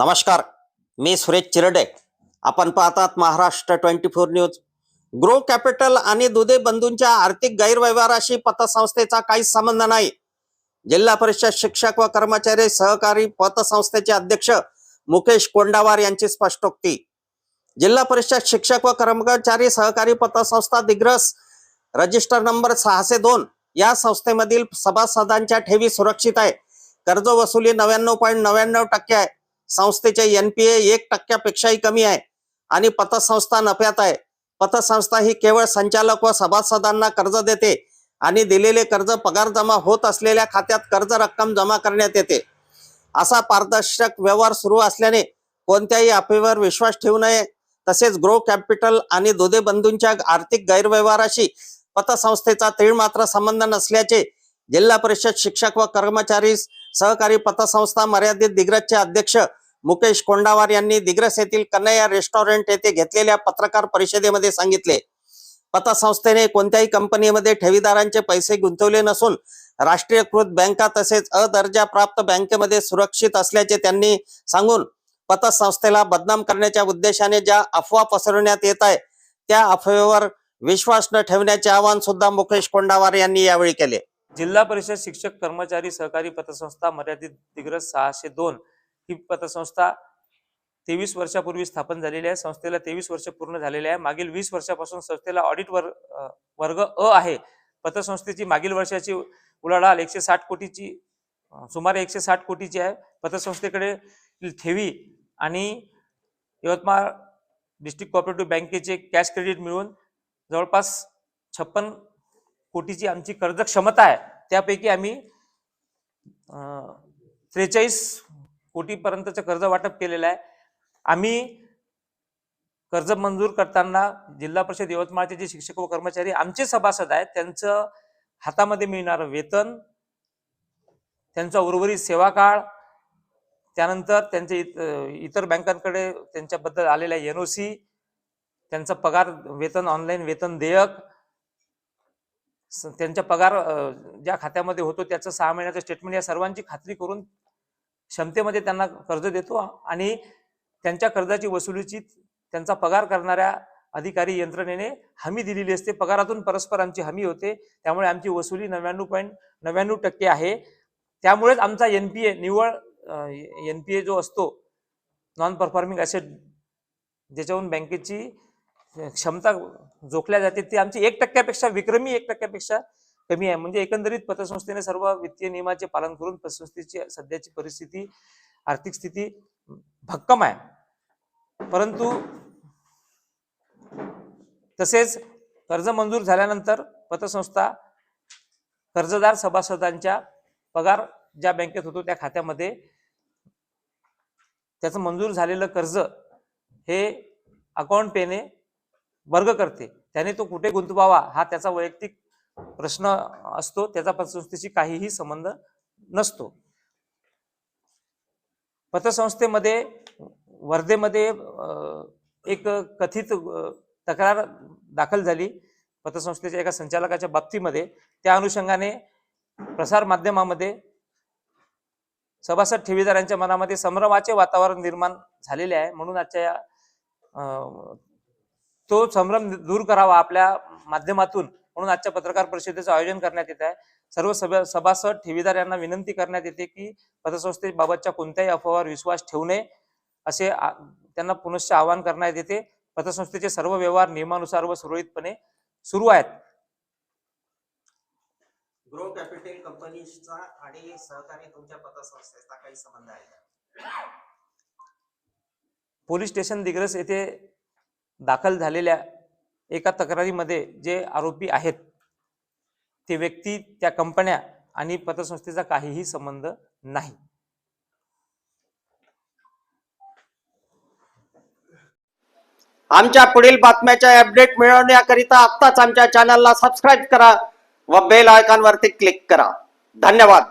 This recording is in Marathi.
नमस्कार मी सुरेश चिरडे. आपण पाहतात Maharashtra twenty four news. Grow Capital आणि दुधे बंधूंच्या आर्थिक गैरव्यवहाराशी पतसंस्थेचा काहीच संबंध नाही. जिल्हा परिषद शिक्षक व कर्मचारी सहकारी पतसंस्थेचे अध्यक्ष मुकेश कोंडावार यांची स्पष्टोक्ती. जिल्हा परिषद शिक्षक व कर्मचारी सहकारी पतसंस्था दिग्रस रजिस्टर नंबर सहाशे दोन या संस्थेमधील सभासदांच्या ठेवी सुरक्षित आहे. कर्ज वसुली नव्याण्णव पॉईंट नव्याण्णव टक्के आहे. संस्थेचे एनपीए एक टक्क्यापेक्षाही कमी आहे आणि पतसंस्था नफ्यात आहे. पतसंस्था ही केवळ संचालक व सभासदांना कर्ज देते आणि दिलेले कर्ज पगार जमा होत असलेल्या खात्यात कर्ज रक्कम जमा करण्यात येते. असा पारदर्शक व्यवहार सुरू असल्याने कोणत्याही अफेवर विश्वास ठेवू नये. तसेच ग्रो कॅपिटल आणि दोधे बंधूंच्या आर्थिक गैरव्यवहाराशी पतसंस्थेचा तीळ मात्र संबंध नसल्याचे जिल्हा परिषद शिक्षक व कर्मचारी सहकारी पतसंस्था मर्यादित दिग्रजचे अध्यक्ष मुकेश कोंडावार यांनी दिग्रस येथील कन्हैया रेस्टॉरंट येथे घेतलेल्या पत्रकार परिषदेमध्ये सांगितले. पतसंस्थेने कोणत्याही कंपनीमध्ये ठेवीदारांचे पैसे गुंतवले नसून राष्ट्रीयकृत बँका तसेच अदर्जा प्राप्त बँकेमध्ये सुरक्षित असल्याचे त्यांनी सांगून पतसंस्थेला बदनाम करण्याच्या उद्देशाने ज्या अफवा पसरवण्यात येत आहे त्या अफवेवर विश्वास न ठेवण्याचे आवाहन सुद्धा मुकेश कोंडावार यांनी यावेळी केले. जिल्हा परिषद शिक्षक कर्मचारी सहकारी पतसंस्था मर्यादित दिग्रस सहाशे दोन ही पतसंस्था तेवीस वर्षापूर्वी स्थापन झालेली आहे. संस्थेला तेवीस वर्ष पूर्ण झालेले आहे. मागील वीस वर्षापासून संस्थेला ऑडिट वर्ग वर्ग अ आहे. पतसंस्थेची मागील वर्षाची उलाढाल एकशे साठ कोटीची सुमारे एकशे साठ कोटीची आहे. पतसंस्थेकडे ठेवी आणि यवतमाळ डिस्ट्रिक्ट कॉपरेटिव्ह बँकेचे कॅश क्रेडिट मिळून जवळपास छप्पन कोटीची आमची कर्ज क्षमता आहे. त्यापैकी आम्ही त्रेचाळीस कोटीपर्यंतचं कर्ज वाटप केलेलं आहे. आम्ही कर्ज मंजूर करताना जिल्हा परिषद यवतमाळचे जे शिक्षक व कर्मचारी आमचे सभासद आहेत त्यांचं हातामध्ये मिळणारं वेतन त्यांचा उर्वरित सेवा काळ त्यानंतर त्यांचे इतर बँकांकडे त्यांच्याबद्दल आलेल्या सी त्यांचा पगार वेतन ऑनलाईन वेतन देयक त्यांचा पगार ज्या खात्यामध्ये होतो त्याचं सहा महिन्याचं स्टेटमेंट या सर्वांची खात्री करून क्षमतेमध्ये त्यांना कर्ज देतो आणि त्यांच्या कर्जाची वसुलीची त्यांचा पगार करणाऱ्या अधिकारी यंत्रणेने हमी दिलेली असते. पगारातून परस्पर आमची हमी होते. त्यामुळे आमची वसुली नव्याण्णव पॉईंट नव्याण्णव टक्के आहे. त्यामुळेच आमचा एन पी ए निव्वळ एन पी ए जो असतो नॉन परफॉर्मिंग असे ज्याच्याहून बँकेची क्षमता जोखल्या जाते ती आमची एक टक्क्यापेक्षा विक्रमी एक टक्क्यापेक्षा कमी आहे. म्हणजे एकंदरीत पतसंस्थेने सर्व वित्तीय नियमाचे पालन करून पतसंस्थेची सध्याची परिस्थिती आर्थिक स्थिती भक्कम आहे. परंतु तसेच कर्ज मंजूर झाल्यानंतर पतसंस्था कर्जदार सभासदांच्या पगार ज्या बँकेत होतो त्या खात्यामध्ये त्याचं मंजूर झालेलं कर्ज हे अकाउंट पेने वर्ग करते. त्याने तो कुठे गुंतवावा हा त्याचा वैयक्तिक प्रश्न असतो त्याचा पतसंस्थेशी काहीही संबंध नसतो. पतसंस्थेमध्ये वर्धेमध्ये एक कथित तक्रार दाखल झाली पतसंस्थेच्या एका संचालकाच्या बाबतीमध्ये. त्या अनुषंगाने प्रसार माध्यमामध्ये सभासद ठेवीदारांच्या मनामध्ये संभ्रमाचे वातावरण निर्माण झालेले आहे. म्हणून आजच्या या अं, तो संभ्रम दूर करावा आपल्या माध्यमातून म्हणून आजच्या पत्रकार परिषदेचं आयोजन करण्यात येत आहे. सर्व सभा सभासद ठेवीदार यांना विनंती करण्यात येते की पतसंस्थेबाबतच्या कोणत्याही अफवावर विश्वास ठेवू नये असे त्यांना पुनश्च आवाहन करण्यात येते. पतसंस्थेचे सर्व व्यवहार नियमानुसार व सुरळीतपणे सुरू आहेत. ग्रो कॅपिटल कंपनीचा आणि सहकारी तुमच्या पतसंस्थेचा काही संबंध आहे? पोलीस स्टेशन दिग्रस येथे दाखल झालेल्या एका तक्रारीमध्ये जे आरोपी आहेत ते व्यक्ती त्या कंपन्या आणि पतसंस्थेचा काहीही संबंध नाही. आमच्या पुढील बातम्याच्या अपडेट मिळवण्याकरिता आत्ताच आमच्या चॅनलला सबस्क्राईब करा व बेल आयकॉनवरती क्लिक करा. धन्यवाद.